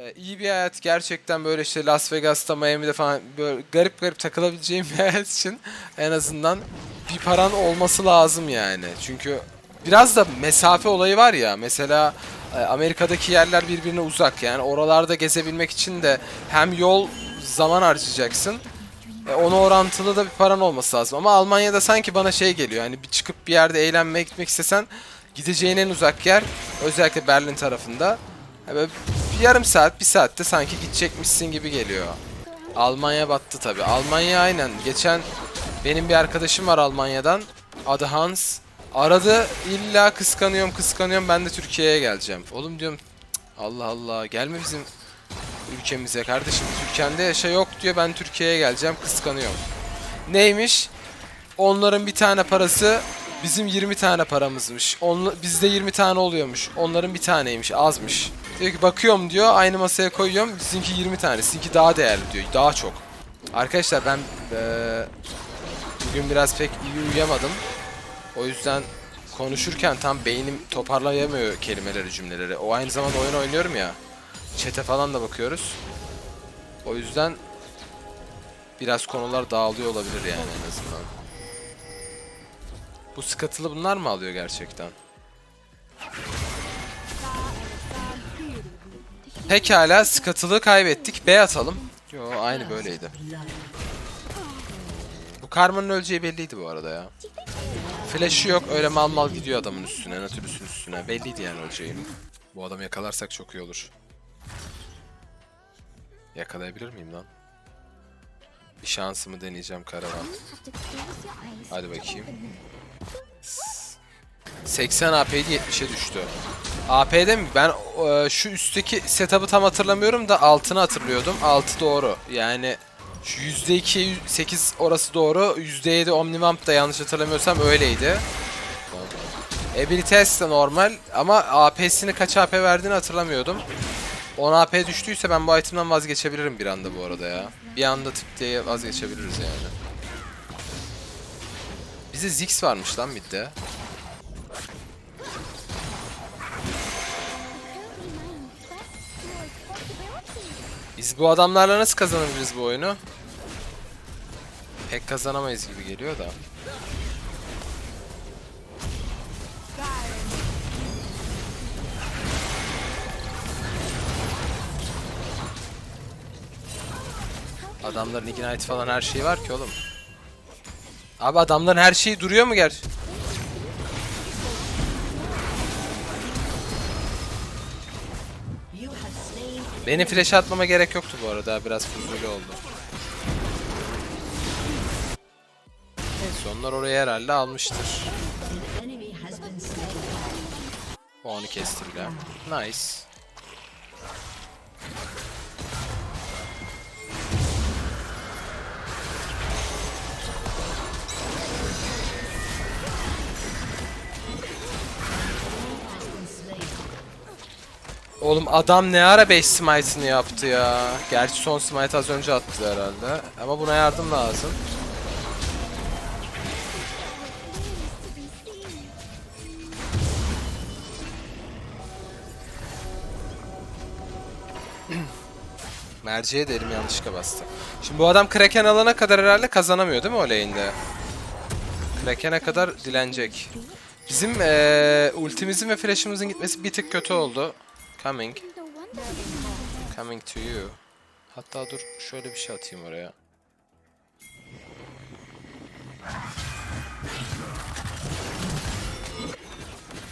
Ee, iyi bir hayat gerçekten böyle işte Las Vegas'ta, Miami'de falan böyle garip garip takılabileceğim bir hayat için en azından bir paran olması lazım yani. Çünkü biraz da mesafe olayı var ya mesela e, Amerika'daki yerler birbirine uzak yani oralarda gezebilmek için de hem yol zaman harcayacaksın e, ona orantılı da bir paran olması lazım. Ama Almanya'da sanki bana şey geliyor. Hani bir çıkıp bir yerde eğlenmeye gitmek istesen gideceğin en uzak yer özellikle Berlin tarafında. Böyle yarım saat, bir saatte sanki gidecekmişsin gibi geliyor. Almanya battı tabi. Almanya aynen. Geçen benim bir arkadaşım var Almanya'dan. Adı Hans. Aradı illa kıskanıyorum kıskanıyorum ben de Türkiye'ye geleceğim. Oğlum diyorum "Cık, Allah Allah gelme bizim ülkemize kardeşim. Türkiye'de yaşa yok diyor ben Türkiye'ye geleceğim kıskanıyorum. Neymiş? Onların bir tane parası bizim 20 tane paramızmış. Onla, bizde 20 tane oluyormuş. Onların bir taneymiş azmış. Diyor ki bakıyorum diyor aynı masaya koyuyorum bizimki 20 tane sizinki daha değerli diyor daha çok. Arkadaşlar ben eee, bugün biraz pek iyi uyuyamadım. O yüzden konuşurken tam beynim toparlayamıyor kelimeleri cümleleri. O aynı zamanda oyun oynuyorum ya. Çete falan da bakıyoruz. O yüzden biraz konular dağılıyor olabilir yani en azından. Bu skatılı bunlar mı alıyor gerçekten? Pekala skatılı kaybettik. B atalım. Yo aynı böyleydi. Bu Karma'nın öleceği belliydi bu arada ya. Flash'ı yok öyle mal mal gidiyor adamın üstüne, Natürlüs'ün üstüne. Belliydi yani öleceği. Bu adamı yakalarsak çok iyi olur. Yakalayabilir miyim lan? Bir şansımı deneyeceğim karavan. Hadi bakayım. 80 AP'ydi 70'e düştü. AP'de mi? Ben e, şu üstteki setup'ı tam hatırlamıyorum da altını hatırlıyordum. Altı doğru. Yani şu %2 8 orası doğru. %7 Omnivamp da yanlış hatırlamıyorsam öyleydi. Abilities de normal ama AP'sini kaç AP verdiğini hatırlamıyordum. 10 AP düştüyse ben bu itemden vazgeçebilirim bir anda bu arada ya. Bir anda tık diye vazgeçebiliriz yani. Bize Ziggs varmış lan midde. Biz bu adamlarla nasıl kazanabiliriz bu oyunu? Pek kazanamayız gibi geliyor da. Adamların Ignite falan her şeyi var ki oğlum. Abi adamların her şeyi duruyor mu ger? Benim flash atmama gerek yoktu bu arada. Biraz fuzuli oldu. Neyse onlar oraya herhalde almıştır. O onu kesti bile. Nice. Oğlum adam ne ara 5 smite'ını yaptı ya. Gerçi son smite az önce attı herhalde. Ama buna yardım lazım. Merceğe de elim yanlışlıkla bastı. Şimdi bu adam Kraken alana kadar herhalde kazanamıyor değil mi o lane'de? Kraken'e kadar dilenecek. Bizim eee ultimizin ve flash'ımızın gitmesi bir tık kötü oldu. Coming. Coming to you. Hatta dur şöyle bir şey atayım oraya.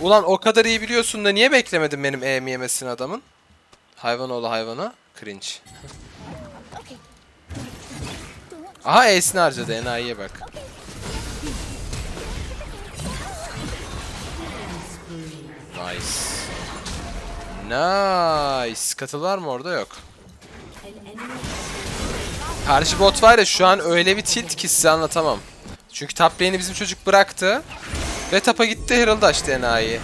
Ulan o kadar iyi biliyorsun da niye beklemedin benim E'mi yemesini adamın? Hayvan oğlu hayvana. Cringe. Aha E'sini harcadı enayiye bak. Nice. Nice. Katıl var mı orada? Yok. Karşı bot var ya şu an öyle bir tilt ki size anlatamam. Çünkü top bizim çocuk bıraktı. Ve tapa gitti Herald açtı enayi.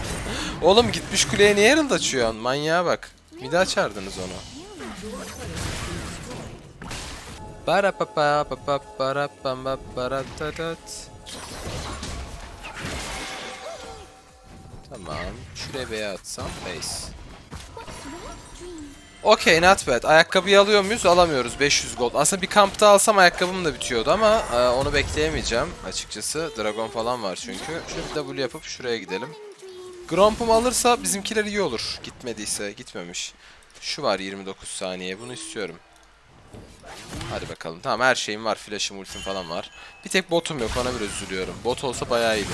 Oğlum gitmiş kuleye niye Herald açıyorsun? Manyağa bak. Bir daha çağırdınız onu. Bara pa pa. Tamam. Şuraya B'ye atsam base. Okey not bad. Ayakkabıyı alıyor muyuz? Alamıyoruz. 500 gold. Aslında bir kampta alsam ayakkabım da bitiyordu ama e, onu bekleyemeyeceğim açıkçası. Dragon falan var çünkü. Şöyle bir W yapıp şuraya gidelim. Gromp'um alırsa bizimkiler iyi olur. Gitmediyse gitmemiş. Şu var 29 saniye. Bunu istiyorum. Hadi bakalım. Tamam her şeyim var. Flash'ım, ultim falan var. Bir tek botum yok. Ona biraz üzülüyorum. Bot olsa bayağı iyiydi.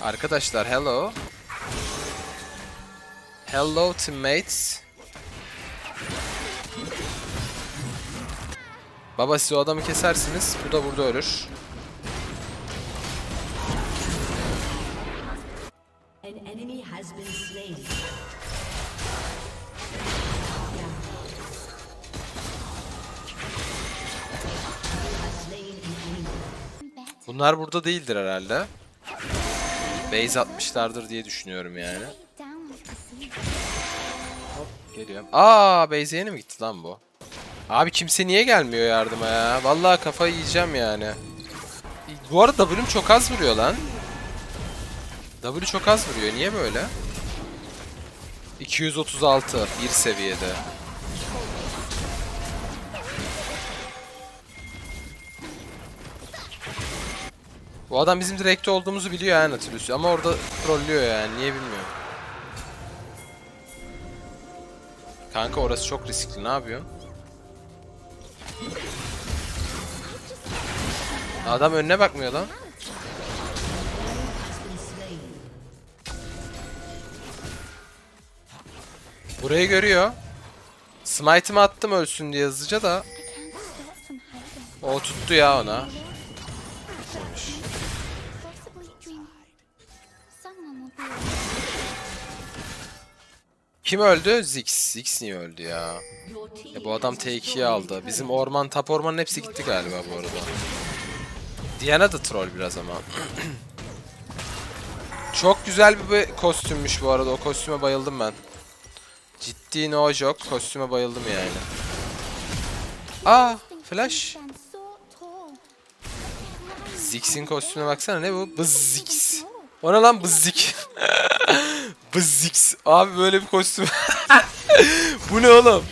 Arkadaşlar hello. Hello teammates. Baba siz o adamı kesersiniz. Bu da burada ölür. Bunlar burada değildir herhalde. Base atmışlardır diye düşünüyorum yani. Hop geliyorum. Aa base'e yeni mi gitti lan bu? Abi kimse niye gelmiyor yardıma ya? Vallahi kafayı yiyeceğim yani. Bu arada W'm çok az vuruyor lan. W çok az vuruyor. Niye böyle? 236 bir seviyede. Bu adam bizim direkte olduğumuzu biliyor yani Nautilus ama orada trollüyor yani niye bilmiyorum. Kanka orası çok riskli ne yapıyorsun? Adam önüne bakmıyor lan. Burayı görüyor. Smite'ımı attım ölsün diye hızlıca da. O tuttu ya ona. Kim öldü? Ziggs. Ziggs niye öldü ya? E bu adam T2'yi aldı. Bizim orman, tap ormanın hepsi gitti galiba bu arada. Diana da troll biraz ama. Çok güzel bir kostümmüş bu arada. O kostüme bayıldım ben. Ciddi no joke. Kostüme bayıldım yani. Aa, Flash. Ziggs'in kostümüne baksana ne bu? Bızziks. O ne lan bızzik? Bızziks. Abi böyle bir kostüm. bu ne oğlum?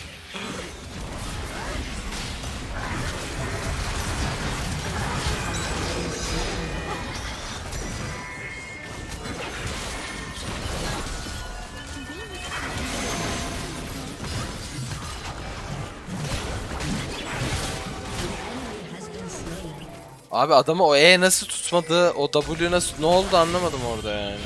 Abi adamı o E nasıl tutmadı, o W nasıl ne oldu anlamadım orada yani.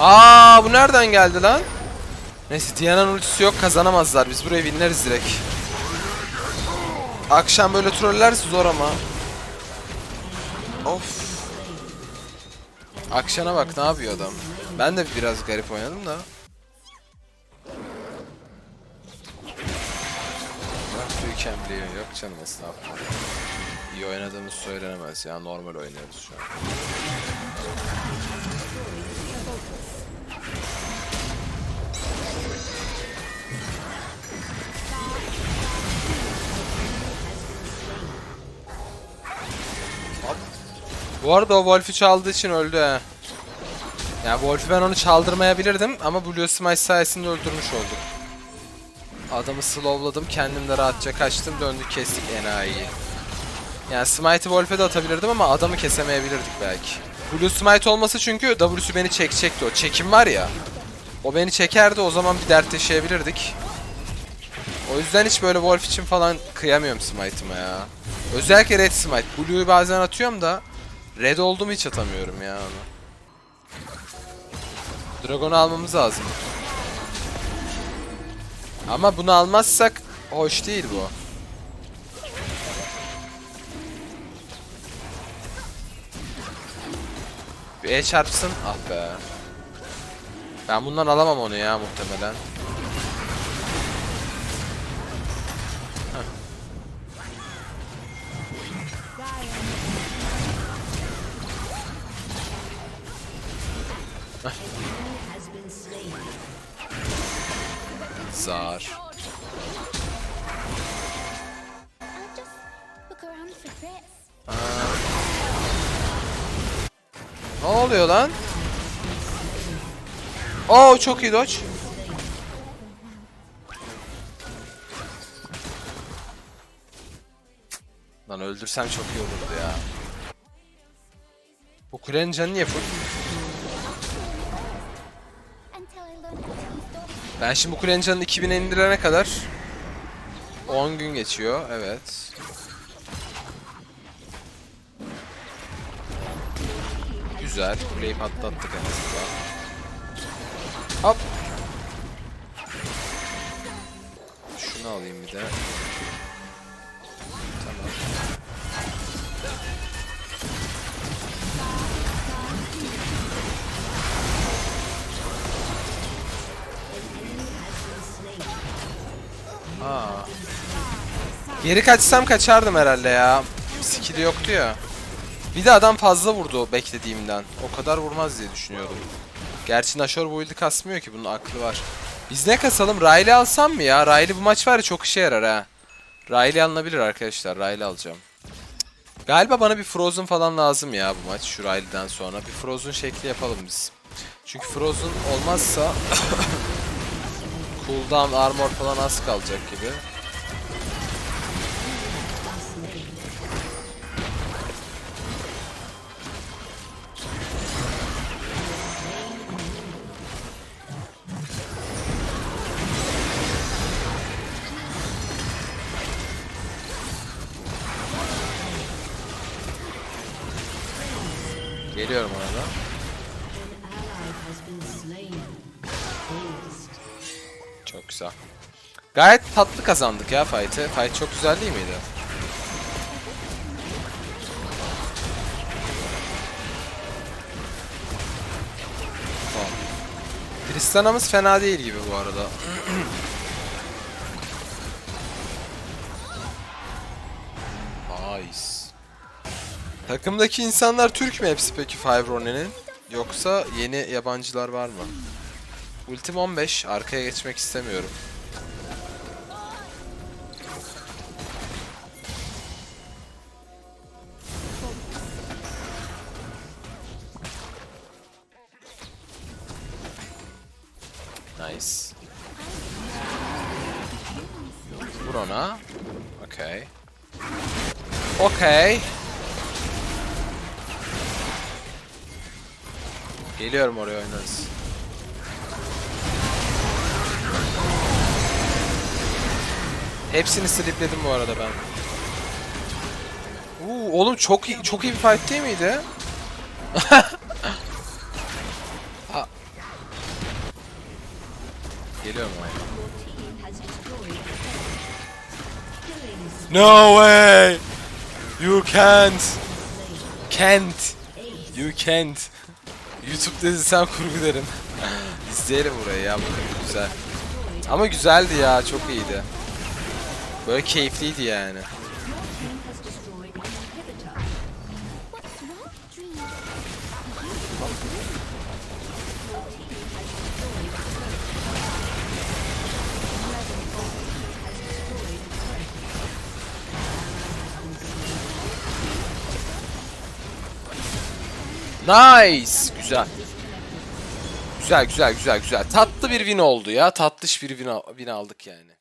Aa bu nereden geldi lan? Neyse Diana'nın ultisi yok kazanamazlar. Biz burayı winleriz direkt. Akşam böyle troller zor ama. Of. Akşana bak ne yapıyor adam. Ben de biraz garip oynadım da. Mükemmeliyor. Yok canım estağfurullah. İyi oynadığımız söylenemez ya. Normal oynuyoruz şu an. Bu arada o Wolf'ü çaldığı için öldü he. Yani Wolf'ü ben onu çaldırmayabilirdim ama Blue Smite sayesinde öldürmüş olduk. Adamı slowladım, kendim de rahatça kaçtım, döndük kestik enayiyi. Yani Smite'ı Wolf'e de atabilirdim ama adamı kesemeyebilirdik belki. Blue Smite olması çünkü W'su beni çekecekti o. Çekim var ya. O beni çekerdi o zaman bir dert yaşayabilirdik. O yüzden hiç böyle Wolf için falan kıyamıyorum Smite'ıma ya. Özellikle Red Smite. Blue'yu bazen atıyorum da Red oldu mu hiç atamıyorum ya onu. Dragon'u almamız lazım. Ama bunu almazsak hoş değil bu. Bir E çarpsın. Ah be. Ben bundan alamam onu ya muhtemelen. Ne oluyor lan? Oo çok iyi dodge. Lan öldürsem çok iyi olurdu ya. Bu kulenin canı niye full? Ben şimdi bu kulenin canını 2000'e indirene kadar 10 gün geçiyor. Evet. Güzel. Kuleyi patlattık en azından. Hop. Şunu alayım bir de. Tamam. Aa. Geri kaçsam kaçardım herhalde ya. Skill'i yoktu ya. Bir de adam fazla vurdu beklediğimden. O kadar vurmaz diye düşünüyordum. Gerçi Nashor bu build'i kasmıyor ki bunun aklı var. Biz ne kasalım? Riley alsam mı ya? Riley bu maç var ya çok işe yarar ha. Riley alınabilir arkadaşlar. Riley alacağım. Galiba bana bir Frozen falan lazım ya bu maç şu Riley'den sonra. Bir Frozen şekli yapalım biz. Çünkü Frozen olmazsa cooldown armor falan az kalacak gibi. Geliyorum ona da. Ally has been slain. Aced. Çok güzel. Gayet tatlı kazandık ya fight'ı. Fight çok güzel değil miydi? Tamam. Tristana'mız fena değil gibi bu arada. nice. Takımdaki insanlar Türk mü hepsi peki Fibrone'nin? Yoksa yeni yabancılar var mı? Ultim 15. Arkaya geçmek istemiyorum. Nice. Vur ona. Okay. Okay. Geliyorum oraya oynarız. Hepsini slipledim bu arada ben. Uuu oğlum çok iyi, çok iyi bir fight değil miydi? Geliyorum oraya. No way! You can't! Can't! You can't! YouTube dedi sen kurgu derim. İzleyelim burayı ya bu güzel. Ama güzeldi ya çok iyiydi. Böyle keyifliydi yani. Nice! Güzel. Güzel güzel güzel güzel. Tatlı bir win oldu ya. Tatlış bir win, win aldık yani.